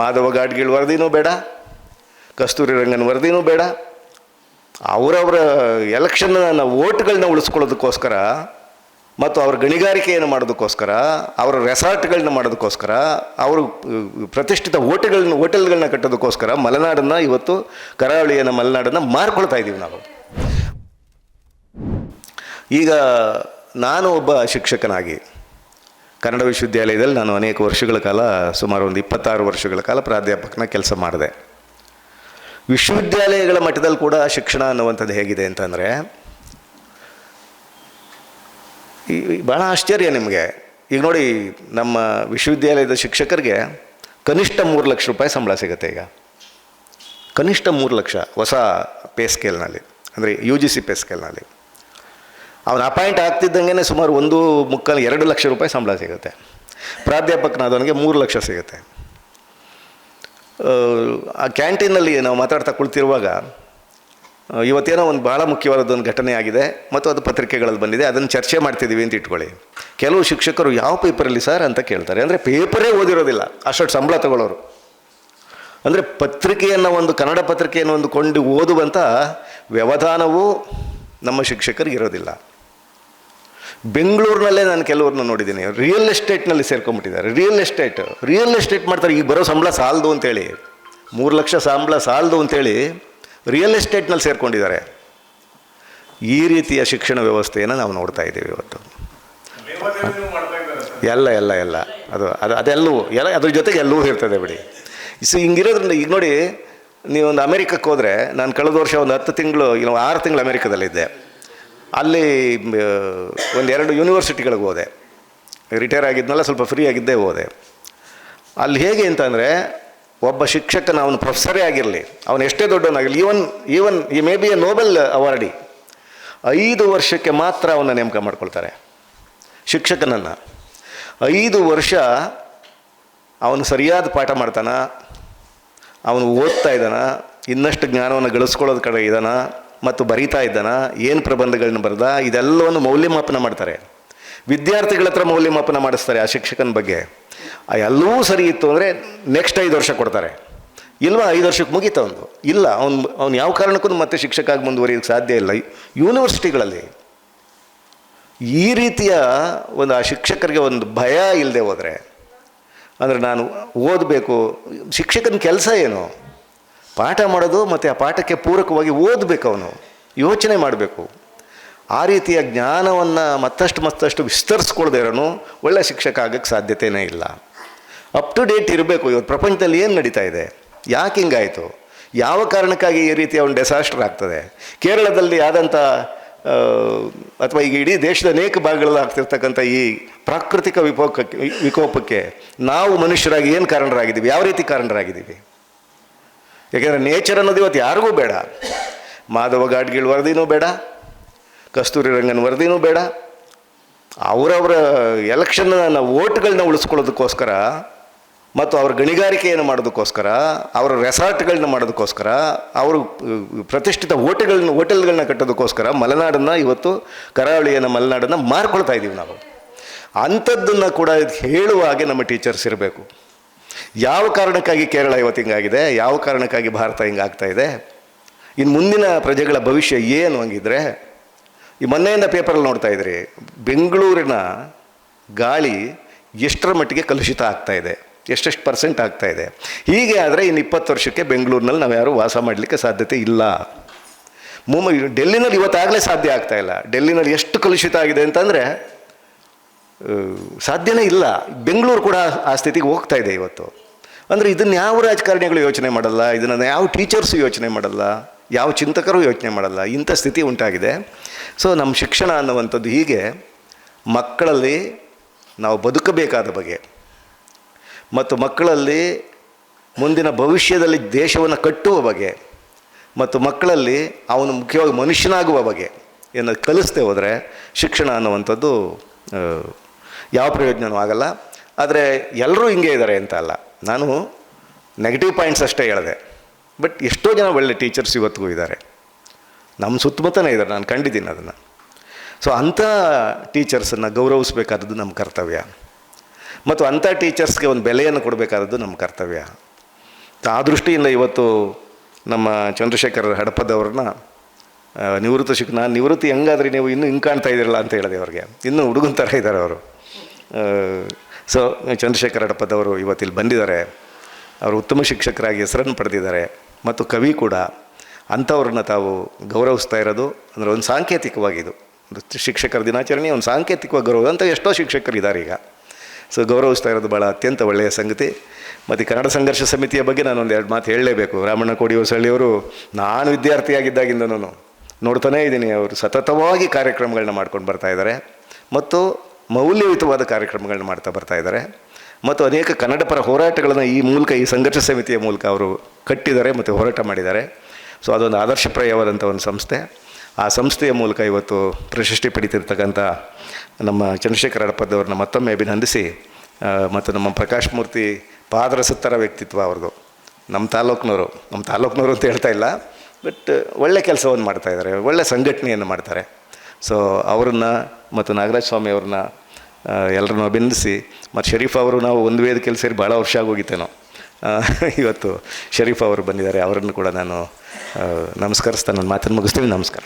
ಮಾಧವ ಗಾಡ್ಗಿಳ್ ವರದಿನೂ ಬೇಡ, ಕಸ್ತೂರಿ ರಂಗನ್ ವರದಿನೂ ಬೇಡ. ಅವರವರ ಎಲೆಕ್ಷನ್ನ ಓಟ್ಗಳನ್ನ ಉಳಿಸ್ಕೊಳ್ಳೋದಕ್ಕೋಸ್ಕರ ಮತ್ತು ಅವ್ರ ಗಣಿಗಾರಿಕೆಯನ್ನು ಮಾಡೋದಕ್ಕೋಸ್ಕರ, ಅವರ ರೆಸಾರ್ಟ್ಗಳನ್ನ ಮಾಡೋದಕ್ಕೋಸ್ಕರ, ಅವರು ಪ್ರತಿಷ್ಠಿತ ಹೋಟೆಲ್ಗಳನ್ನ ಹೋಟೆಲ್ಗಳನ್ನ ಕಟ್ಟೋದಕ್ಕೋಸ್ಕರ ಮಲೆನಾಡನ್ನು ಇವತ್ತು ಕರಾವಳಿಯನ್ನು ಮಲೆನಾಡನ್ನು ಮಾರ್ಕೊಳ್ತಾ ಇದ್ದೀವಿ ನಾವು. ಈಗ ನಾನು ಒಬ್ಬ ಶಿಕ್ಷಕನಾಗಿ ಕನ್ನಡ ವಿಶ್ವವಿದ್ಯಾಲಯದಲ್ಲಿ ನಾನು ಅನೇಕ ವರ್ಷಗಳ ಕಾಲ, ಸುಮಾರು ಒಂದು ಇಪ್ಪತ್ತಾರು ವರ್ಷಗಳ ಕಾಲ ಪ್ರಾಧ್ಯಾಪಕನ ಕೆಲಸ ಮಾಡಿದೆ. ವಿಶ್ವವಿದ್ಯಾಲಯಗಳ ಮಟ್ಟದಲ್ಲಿ ಕೂಡ ಶಿಕ್ಷಣ ಅನ್ನುವಂಥದ್ದು ಹೇಗಿದೆ ಅಂತಂದರೆ, ಈ ಭಾಳ ಆಶ್ಚರ್ಯ ನಿಮಗೆ. ಈಗ ನೋಡಿ, ನಮ್ಮ ವಿಶ್ವವಿದ್ಯಾಲಯದ ಶಿಕ್ಷಕರಿಗೆ ಕನಿಷ್ಠ ಮೂರು ಲಕ್ಷ ರೂಪಾಯಿ ಸಂಬಳ ಸಿಗುತ್ತೆ ಈಗ. ಕನಿಷ್ಠ ಮೂರು ಲಕ್ಷ ಹೊಸ ಪೇ ಸ್ಕೇಲ್ನಲ್ಲಿ, ಅಂದರೆ ಯು ಜಿ ಸಿ ಪೇ ಸ್ಕೇಲ್ನಲ್ಲಿ. ಅವನು ಅಪಾಯಿಂಟ್ ಆಗ್ತಿದ್ದಂಗೆ ಸುಮಾರು ಒಂದು ಮುಕ್ಕಾಲು ಎರಡು ಲಕ್ಷ ರೂಪಾಯಿ ಸಂಬಳ ಸಿಗುತ್ತೆ. ಪ್ರಾಧ್ಯಾಪಕನಾದವನಿಗೆ ಮೂರು ಲಕ್ಷ ಸಿಗುತ್ತೆ. ಆ, ಕ್ಯಾಂಟೀನಲ್ಲಿ ನಾವು ಮಾತಾಡ್ತಾ ಕುಳಿತಿರುವಾಗ ಇವತ್ತೇನೋ ಒಂದು ಭಾಳ ಮುಖ್ಯವಾದ ಒಂದು ಘಟನೆ ಆಗಿದೆ ಮತ್ತು ಅದು ಪತ್ರಿಕೆಗಳಲ್ಲಿ ಬಂದಿದೆ ಅದನ್ನು ಚರ್ಚೆ ಮಾಡ್ತಿದ್ದೀವಿ ಅಂತ ಇಟ್ಕೊಳ್ಳಿ. ಕೆಲವು ಶಿಕ್ಷಕರು ಯಾವ ಪೇಪರಲ್ಲಿ ಸರ್ ಅಂತ ಕೇಳ್ತಾರೆ. ಅಂದರೆ ಪೇಪರೇ ಓದಿರೋದಿಲ್ಲ ಅಷ್ಟೊಟ್ಟು ಸಂಬಳ ತಗೊಳ್ಳೋರು. ಅಂದರೆ ಪತ್ರಿಕೆಯನ್ನು ಒಂದು ಕನ್ನಡ ಪತ್ರಿಕೆಯನ್ನು ಒಂದು ಕೊಂಡು ಓದುವಂಥ ವ್ಯವಧಾನವೂ ನಮ್ಮ ಶಿಕ್ಷಕರಿಗೆ ಇರೋದಿಲ್ಲ. ಬೆಂಗಳೂರಿನಲ್ಲೇ ನಾನು ಕೆಲವ್ರನ್ನ ನೋಡಿದ್ದೀನಿ. ರಿಯಲ್ ಎಸ್ಟೇಟ್ನಲ್ಲಿ ಸೇರ್ಕೊಂಡ್ಬಿಟ್ಟಿದ್ದಾರೆ. ರಿಯಲ್ ಎಸ್ಟೇಟ್ ರಿಯಲ್ ಎಸ್ಟೇಟ್ ಮಾಡ್ತಾರೆ. ಈಗ ಬರೋ ಸಂಬಳ ಸಾಲದು ಅಂತೇಳಿ, ಮೂರು ಲಕ್ಷ ಸಂಬಳ ಸಾಲದು ಅಂತೇಳಿ ರಿಯಲ್ ಎಸ್ಟೇಟ್ನಲ್ಲಿ ಸೇರ್ಕೊಂಡಿದ್ದಾರೆ. ಈ ರೀತಿಯ ಶಿಕ್ಷಣ ವ್ಯವಸ್ಥೆಯನ್ನು ನಾವು ನೋಡ್ತಾ ಇದ್ದೀವಿ ಇವತ್ತು. ಎಲ್ಲ ಎಲ್ಲ ಎಲ್ಲ. ಅದು ಅದು, ಅದೆಲ್ಲವೂ, ಎಲ್ಲ, ಅದ್ರ ಜೊತೆಗೆ ಎಲ್ಲವೂ ಇರ್ತದೆ ಬಿಡಿ. ಸೊ ಹಿಂಗಿರೋದ್ರಿಂದ ಈಗ ನೋಡಿ ನೀವೊಂದು ಅಮೇರಿಕಕ್ಕೆ ಹೋದರೆ, ನಾನು ಕಳೆದ ವರ್ಷ ಒಂದು ಹತ್ತು ತಿಂಗಳು, ಇನ್ನು ಆರು ತಿಂಗಳು ಅಮೇರಿಕದಲ್ಲಿದ್ದೆ. ಅಲ್ಲಿ ಒಂದು ಎರಡು ಯೂನಿವರ್ಸಿಟಿಗಳಿಗೆ ಹೋದೆ. ರಿಟೈರ್ ಆಗಿದ್ನಲ್ಲ, ಸ್ವಲ್ಪ ಫ್ರೀ ಆಗಿದ್ದೇ ಹೋದೆ. ಅಲ್ಲಿ ಹೇಗೆ ಅಂತಂದರೆ ಒಬ್ಬ ಶಿಕ್ಷಕನ ಅವನು ಪ್ರೊಫೆಸರೇ ಆಗಿರಲಿ, ಅವನು ಎಷ್ಟೇ ದೊಡ್ಡವನಾಗಿರಲಿ ಈವನ್ ಈವನ್ ಈ may be a Nobel awardee ಐದು ವರ್ಷಕ್ಕೆ ಮಾತ್ರ ಅವನ ನೇಮಕ ಮಾಡ್ಕೊಳ್ತಾರೆ. ಶಿಕ್ಷಕನನ್ನು. ಐದು ವರ್ಷ ಅವನು ಸರಿಯಾದ ಪಾಠ ಮಾಡ್ತಾನ ಅವನು ಓದ್ತಾ ಇದ್ದಾನ, ಇನ್ನಷ್ಟು ಜ್ಞಾನವನ್ನು ಗಳಿಸ್ಕೊಳ್ಳೋದು ಕಡೆ ಇದ್ದಾನ ಮತ್ತು ಬರೀತಾ ಇದ್ದಾನ, ಏನು ಪ್ರಬಂಧಗಳನ್ನ ಬರೆದ, ಇದೆಲ್ಲವನ್ನು ಮೌಲ್ಯಮಾಪನ ಮಾಡ್ತಾರೆ. ವಿದ್ಯಾರ್ಥಿಗಳ ಹತ್ರ ಮೌಲ್ಯಮಾಪನ ಮಾಡಿಸ್ತಾರೆ ಆ ಶಿಕ್ಷಕನ ಬಗ್ಗೆ. ಆ ಎಲ್ಲವೂ ಸರಿ ಇತ್ತು ಅಂದರೆ ನೆಕ್ಸ್ಟ್ ಐದು ವರ್ಷ ಕೊಡ್ತಾರೆ. ಇಲ್ವಾ, ಐದು ವರ್ಷಕ್ಕೆ ಮುಗೀತ ಒಂದು ಇಲ್ಲ, ಅವ್ನು ಅವ್ನು ಯಾವ ಕಾರಣಕ್ಕೂ ಮತ್ತೆ ಶಿಕ್ಷಕಾಗಿ ಮುಂದುವರಿಯೋಕ್ಕೆ ಸಾಧ್ಯ ಇಲ್ಲ. ಯೂನಿವರ್ಸಿಟಿಗಳಲ್ಲಿ ಈ ರೀತಿಯ ಒಂದು ಆ ಶಿಕ್ಷಕರಿಗೆ ಒಂದು ಭಯ ಇಲ್ಲದೆ ಹೋದರೆ ಅಂದರೆ ನಾನು ಓದಬೇಕು. ಶಿಕ್ಷಕನ ಕೆಲಸ ಏನು? ಪಾಠ ಮಾಡೋದು ಮತ್ತು ಆ ಪಾಠಕ್ಕೆ ಪೂರಕವಾಗಿ ಓದಬೇಕು ಅವನು. ಯೋಚನೆ ಮಾಡಬೇಕು. ಆ ರೀತಿಯ ಜ್ಞಾನವನ್ನು ಮತ್ತಷ್ಟು ಮತ್ತಷ್ಟು ವಿಸ್ತರಿಸ್ಕೊಳ್ದೇ ಇರೋನು ಒಳ್ಳೆಯ ಶಿಕ್ಷಕ ಆಗೋಕ್ಕೆ ಸಾಧ್ಯತೆಯೇ ಇಲ್ಲ. ಅಪ್ ಟು ಡೇಟ್ ಇರಬೇಕು. ಇವತ್ತು ಪ್ರಪಂಚದಲ್ಲಿ ಏನು ನಡೀತಾ ಇದೆ? ಯಾಕೆ ಹಿಂಗಾಯಿತು? ಯಾವ ಕಾರಣಕ್ಕಾಗಿ ಈ ರೀತಿಯ ಒಂದು ಡೆಸಾಸ್ಟರ್ ಆಗ್ತದೆ? ಕೇರಳದಲ್ಲಿ ಆದಂಥ ಅಥವಾ ಈಗ ಇಡೀ ದೇಶದ ಅನೇಕ ಭಾಗಗಳಲ್ಲಿ ಆಗ್ತಿರ್ತಕ್ಕಂಥ ಈ ಪ್ರಾಕೃತಿಕ ವಿಕೋಪಕ್ಕೆ ವಿಕೋಪಕ್ಕೆ ನಾವು ಮನುಷ್ಯರಾಗಿ ಏನು ಕಾರಣರಾಗಿದ್ದೀವಿ? ಯಾವ ರೀತಿ ಕಾರಣರಾಗಿದ್ದೀವಿ? ಯಾಕೆಂದರೆ ನೇಚರ್ ಅನ್ನೋದು ಇವತ್ತು ಯಾರಿಗೂ ಬೇಡ. ಮಾಧವ ಗಾಡ್ಗಿಳ್ ವರದಿನೂ ಬೇಡ. ಕಸ್ತೂರಿ ರಂಗನ್ ವರದಿನೂ ಬೇಡ. ಅವರವರ ಎಲೆಕ್ಷನ್ನ ಓಟ್ಗಳನ್ನ ಉಳಿಸ್ಕೊಳ್ಳೋದಕ್ಕೋಸ್ಕರ ಮತ್ತು ಅವ್ರ ಗಣಿಗಾರಿಕೆಯನ್ನು ಮಾಡೋದಕ್ಕೋಸ್ಕರ, ಅವರ ರೆಸಾರ್ಟ್ಗಳನ್ನ ಮಾಡೋದಕ್ಕೋಸ್ಕರ, ಅವರು ಪ್ರತಿಷ್ಠಿತ ಹೋಟೆಲ್ಗಳನ್ನ ಹೋಟೆಲ್ಗಳನ್ನ ಕಟ್ಟೋದಕ್ಕೋಸ್ಕರ ಮಲೆನಾಡನ್ನು ಇವತ್ತು ಕರಾವಳಿಯನ್ನು ಮಲೆನಾಡನ್ನು ಮಾರ್ಕೊಳ್ತಾ ಇದ್ದೀವಿ ನಾವು. ಅಂಥದ್ದನ್ನು ಕೂಡ ಹೇಳುವ ಹಾಗೆ ನಮ್ಮ ಟೀಚರ್ಸ್ ಇರಬೇಕು. ಯಾವ ಕಾರಣಕ್ಕಾಗಿ ಕೇರಳ ಇವತ್ತು ಹಿಂಗಾಗಿದೆ, ಯಾವ ಕಾರಣಕ್ಕಾಗಿ ಭಾರತ ಹಿಂಗಾಗ್ತಾ ಇದೆ, ಇನ್ನು ಮುಂದಿನ ಪ್ರಜೆಗಳ ಭವಿಷ್ಯ ಏನು ಹಂಗಿದ್ರೆ, ಈ ಮೊನ್ನೆಯಿಂದ ಪೇಪರಲ್ಲಿ ನೋಡ್ತಾ ಇದ್ರಿ, ಬೆಂಗಳೂರಿನ ಗಾಳಿ ಎಷ್ಟರ ಮಟ್ಟಿಗೆ ಕಲುಷಿತ ಆಗ್ತಾ ಇದೆ. ಎಷ್ಟೆಷ್ಟು ಪರ್ಸೆಂಟ್ ಆಗ್ತಾ ಇದೆ? ಹೀಗೆ ಆದರೆ ಇನ್ನು ಇಪ್ಪತ್ತು ವರ್ಷಕ್ಕೆ ಬೆಂಗಳೂರಿನಲ್ಲಿ ನಾವು ಯಾರೂ ವಾಸ ಮಾಡಲಿಕ್ಕೆ ಸಾಧ್ಯತೆ ಇಲ್ಲ. ಮುಂಬೈ ಡೆಲ್ಲಿನಲ್ಲಿ ಇವತ್ತಾಗಲೇ ಸಾಧ್ಯ ಆಗ್ತಾ ಇಲ್ಲ. ಡೆಲ್ಲಿನಲ್ಲಿ ಎಷ್ಟು ಕಲುಷಿತ ಆಗಿದೆ ಅಂತಂದರೆ ಸಾಧ್ಯನೇ ಇಲ್ಲ. ಬೆಂಗಳೂರು ಕೂಡ ಆ ಸ್ಥಿತಿಗೆ ಹೋಗ್ತಾ ಇದೆ ಇವತ್ತು. ಅಂದರೆ ಇದನ್ನು ಯಾವ ರಾಜಕಾರಣಿಗಳು ಯೋಚನೆ ಮಾಡಲ್ಲ? ಇದನ್ನು ಯಾವ ಟೀಚರ್ಸು ಯೋಚನೆ ಮಾಡಲ್ಲ? ಯಾವ ಚಿಂತಕರು ಯೋಚನೆ ಮಾಡಲ್ಲ? ಇಂಥ ಸ್ಥಿತಿ ಉಂಟಾಗಿದೆ. ಸೊ, ನಮ್ಮ ಶಿಕ್ಷಣ ಅನ್ನುವಂಥದ್ದು ಹೀಗೆ ಮಕ್ಕಳಲ್ಲಿ ನಾವು ಬದುಕಬೇಕಾದ ಬಗೆ. ಮತ್ತು ಮಕ್ಕಳಲ್ಲಿ ಮುಂದಿನ ಭವಿಷ್ಯದಲ್ಲಿ ದೇಶವನ್ನು ಕಟ್ಟುವ ಬಗೆ ಮತ್ತು ಮಕ್ಕಳಲ್ಲಿ ಅವನು ಮುಖ್ಯವಾಗಿ ಮನುಷ್ಯನಾಗುವ ಬಗೆ ಏನು ಕಲಿಸ್ದೆ ಹೋದರೆ ಶಿಕ್ಷಣ ಅನ್ನುವಂಥದ್ದು ಯಾವ ಪ್ರಯೋಜನವೂ ಆಗಲ್ಲ. ಆದರೆ ಎಲ್ಲರೂ ಹಿಂಗೆ ಇದ್ದಾರೆ ಅಂತ ಅಲ್ಲ. ನಾನು ನೆಗೆಟಿವ್ ಪಾಯಿಂಟ್ಸ್ ಅಷ್ಟೇ ಹೇಳಿದೆ. ಬಟ್ ಎಷ್ಟೋ ಜನ ಒಳ್ಳೆ ಟೀಚರ್ಸ್ ಇವತ್ತಿಗೂ ಇದ್ದಾರೆ ನಮ್ಮ ಸುತ್ತಮುತ್ತನೇ ಇದ್ದಾರೆ ನಾನು ಕಂಡಿದ್ದೀನಿ ಅದನ್ನು. ಸೊ ಅಂಥ ಟೀಚರ್ಸನ್ನು ಗೌರವಿಸಬೇಕಾದದ್ದು ನಮ್ಮ ಕರ್ತವ್ಯ. ಮತ್ತು ಅಂಥ ಟೀಚರ್ಸ್ಗೆ ಒಂದು ಬೆಲೆಯನ್ನು ಕೊಡಬೇಕಾದದ್ದು ನಮ್ಮ ಕರ್ತವ್ಯ. ಆ ದೃಷ್ಟಿಯಿಂದ ಇವತ್ತು ನಮ್ಮ ಚಂದ್ರಶೇಖರ್ ಹಡಪದವ್ರನ್ನ ನಿವೃತ್ತ ಶಿಕ್ಷಣ ನಿವೃತ್ತಿ ಹೆಂಗಾದ್ರೆ ನೀವು ಇನ್ನೂ ಹಿಂಗೆ ಕಾಣ್ತಾ ಇದ್ದೀರಲ್ಲ ಅಂತ ಹೇಳಿದೆ ಅವ್ರಿಗೆ. ಇನ್ನೂ ಹುಡುಗನ ಥರ ಇದ್ದಾರೆ ಅವರು. ಸೊ, ಚಂದ್ರಶೇಖರ್ ಹಡಪದವರು ಇವತ್ತಿಲ್ಲಿ ಬಂದಿದ್ದಾರೆ. ಅವರು ಉತ್ತಮ ಶಿಕ್ಷಕರಾಗಿ ಹೆಸರನ್ನು ಪಡೆದಿದ್ದಾರೆ. ಮತ್ತು ಕವಿ ಕೂಡ. ಅಂಥವ್ರನ್ನ ತಾವು ಗೌರವಿಸ್ತಾ ಇರೋದು ಅಂದರೆ ಒಂದು ಸಾಂಕೇತಿಕವಾಗಿದು ಶಿಕ್ಷಕರ ದಿನಾಚರಣೆ, ಒಂದು ಸಾಂಕೇತಿಕವಾಗಿ ಗೌರವ. ಅಂತ ಎಷ್ಟೋ ಶಿಕ್ಷಕರು ಇದ್ದಾರೆ ಈಗ. ಸೊ ಗೌರವಿಸ್ತಾ ಇರೋದು ಭಾಳ ಅತ್ಯಂತ ಒಳ್ಳೆಯ ಸಂಗತಿ. ಮತ್ತು ಕನ್ನಡ ಸಂಘರ್ಷ ಸಮಿತಿಯ ಬಗ್ಗೆ ನಾನು ಒಂದು ಎರಡು ಮಾತು ಹೇಳಲೇಬೇಕು. ರಾಮಣ್ಣ ಕೋಡಿ ಹೊಸಳ್ಳಿಯವರು ನಾನು ವಿದ್ಯಾರ್ಥಿಯಾಗಿದ್ದಾಗಿಂದನೂ ನೋಡ್ತಾನೇ ಇದ್ದೀನಿ. ಅವರು ಸತತವಾಗಿ ಕಾರ್ಯಕ್ರಮಗಳನ್ನ ಮಾಡ್ಕೊಂಡು ಬರ್ತಾ ಇದ್ದಾರೆ. ಮತ್ತು ಮೌಲ್ಯಯುತವಾದ ಕಾರ್ಯಕ್ರಮಗಳನ್ನ ಮಾಡ್ತಾ ಬರ್ತಾ ಇದ್ದಾರೆ. ಮತ್ತು ಅನೇಕ ಕನ್ನಡ ಪರ ಹೋರಾಟಗಳನ್ನು ಈ ಮೂಲಕ, ಈ ಸಂಘರ್ಷ ಸಮಿತಿಯ ಮೂಲಕ ಅವರು ಕಟ್ಟಿದ್ದಾರೆ ಮತ್ತು ಹೋರಾಟ ಮಾಡಿದ್ದಾರೆ. ಸೊ ಅದೊಂದು ಆದರ್ಶಪ್ರಾಯವಾದಂಥ ಒಂದು ಸಂಸ್ಥೆ. ಆ ಸಂಸ್ಥೆಯ ಮೂಲಕ ಇವತ್ತು ಪ್ರಶಸ್ತಿ ಪಡಿತಿರ್ತಕ್ಕಂಥ ನಮ್ಮ ಚಂದ್ರಶೇಖರ ಹಡಪದವ್ರನ್ನ ಮತ್ತೊಮ್ಮೆ ಅಭಿನಂದಿಸಿ ಮತ್ತು ನಮ್ಮ ಪ್ರಕಾಶ್ ಮೂರ್ತಿ ಪಾದರಸತ್ತರ ವ್ಯಕ್ತಿತ್ವ ಅವ್ರದ್ದು. ನಮ್ಮ ತಾಲೂಕ್ನವರು ನಮ್ಮ ತಾಲೂಕ್ನವರು ಅಂತ ಹೇಳ್ತಾ ಇಲ್ಲ, ಬಟ್ ಒಳ್ಳೆ ಕೆಲಸವನ್ನು ಮಾಡ್ತಾ ಇದ್ದಾರೆ, ಒಳ್ಳೆ ಸಂಘಟನೆಯನ್ನು ಮಾಡ್ತಾರೆ. ಸೊ ಅವರನ್ನು ಮತ್ತು ನಾಗರಾಜ ಸ್ವಾಮಿ ಅವ್ರನ್ನ ಎಲ್ಲರನ್ನೂ ಅಭಿನಂದಿಸಿ, ಮತ್ತು ಶರೀಫ್ ಅವರು ನಾವು ಒಂದು ವೇದಿಕೆಯಲ್ಲಿ ಸೇರಿ ಭಾಳ ವರ್ಷ ಆಗೋಗಿತ್ತೇನೋ. ಇವತ್ತು ಶರೀಫ್ ಅವರು ಬಂದಿದ್ದಾರೆ, ಅವರನ್ನು ಕೂಡ ನಾನು ನಮಸ್ಕರಿಸ್ತಾ ನನ್ನ ಮಾತನ್ನು ಮುಗಿಸ್ತೀನಿ ನಮಸ್ಕಾರ.